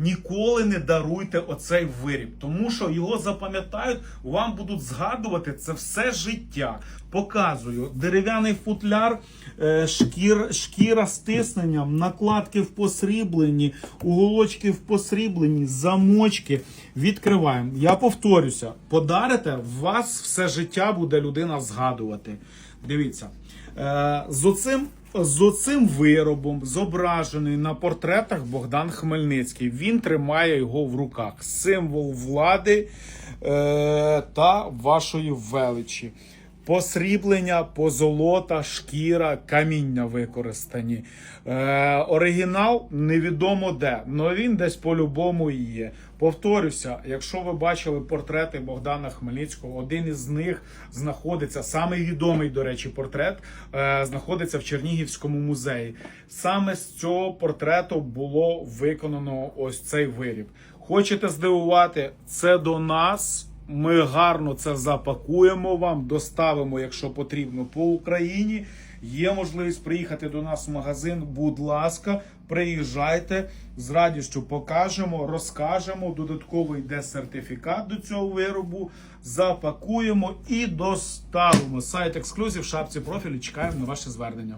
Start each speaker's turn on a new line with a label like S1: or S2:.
S1: Ніколи не даруйте оцей виріб, тому що його запам'ятають, вам будуть згадувати це все життя. Показую дерев'яний футляр, е, шкір, шкіра з тисненням, накладки в посрібленні, уголочки в посрібленні, замочки. Відкриваємо. Я повторюся, подарите, вас все життя буде людина згадувати. Дивіться, е, з оцим з оцим виробом зображений на портретах Богдан Хмельницький. Він тримає його в руках. Символ влади е, та вашої величі. Посріблення, позолота, шкіра, каміння використані. Е, оригінал невідомо де, але він десь по-любому і є. Повторюся, якщо ви бачили портрети Богдана Хмельницького, один із них знаходиться, самий відомий, до речі, портрет, е, знаходиться в Чернігівському музеї. Саме з цього портрету було виконано ось цей виріб. Хочете здивувати? Це до нас. Ми гарно це запакуємо вам, доставимо, якщо потрібно, по Україні. Є можливість приїхати до нас в магазин. Будь ласка, приїжджайте з радістю покажемо, розкажемо. Додатково йде сертифікат до цього виробу. Запакуємо і доставимо. Сайт ексклюзив, шапці профілю. Чекаємо на ваше звернення.